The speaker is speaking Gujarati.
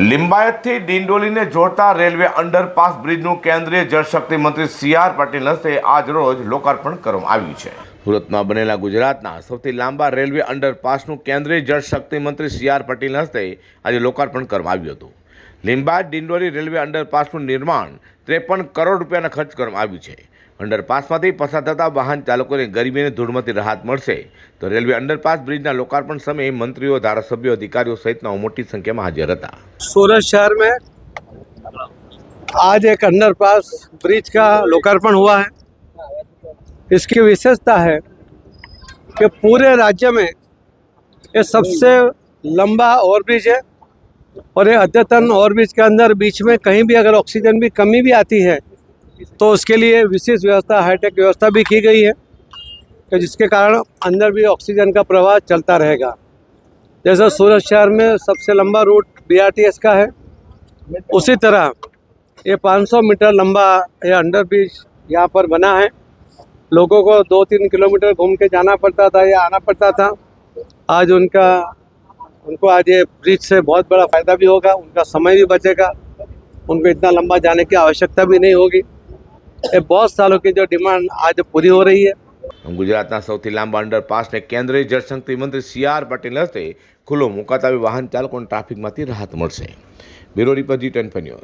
લિંબાયતથી ડિંડોલીને જોડતા રેલવે અંડરપાસ બ્રિજનું કેન્દ્રીય જળશક્તિ મંત્રી સી આર પાટીલ હસ્તે આજરોજ લોકાર્પણ કરવામાં આવ્યું છે. સુરતમાં બનેલા ગુજરાતના સૌથી લાંબા રેલવે અંડરપાસનું કેન્દ્રીય જળશક્તિ મંત્રી સી આર પાટીલ હસ્તે આજે લોકાર્પણ કરવામાં આવ્યું હતું. લિંબાયત ડિંડોલી રેલવે અંડરપાસનું નિર્માણ ત્રેપન કરોડ રૂપિયાના ખર્ચ કરવામાં આવ્યું છે અંડરપાસમાંથી પસાર થતા વાહન ચાલકોને ગરીબી અને ધૂળમાંથી રાહત મળશે તો રેલવે અંડરપાસ બ્રિજના લોકાર્પણ સમયે મંત્રીઓ ધારાસભ્યો અધિકારીઓ સહિતના મોટી સંખ્યામાં હાજર હતા सूरत शहर में आज एक अंडरपास ब्रिज का लोकार्पण हुआ है इसकी विशेषता है कि पूरे राज्य में ये सबसे लंबा ओवरब्रिज है और ये अद्यतन ओवरब्रिज के अंदर बीच में कहीं भी अगर ऑक्सीजन की कमी भी आती है तो उसके लिए विशेष व्यवस्था हाईटेक व्यवस्था भी की गई है कि जिसके कारण अंदर भी ऑक्सीजन का प्रवाह चलता रहेगा। जैसे सूरत शहर में सबसे लंबा रूट बीआरटीएस का है उसी तरह ये 500 मीटर लंबा ये अंडर ब्रिज यहाँ पर बना है। लोगों को दो तीन किलोमीटर घूम के जाना पड़ता था या आना पड़ता था। आज उनका उनको आज ये ब्रिज से बहुत बड़ा फ़ायदा भी होगा उनका समय भी बचेगा उनको इतना लंबा जाने की आवश्यकता भी नहीं होगी ये बहुत सालों की जो डिमांड आज पूरी हो रही है ગુજરાતના સૌથી લાંબા અંડરપાસને કેન્દ્રીય જળશક્તિ મંત્રી સી આર પાટીલ હસ્તે ખુલ્લો મુકાતા વાહન ચાલકોને ટ્રાફિકમાંથી રાહત મળશે bureau report G ten news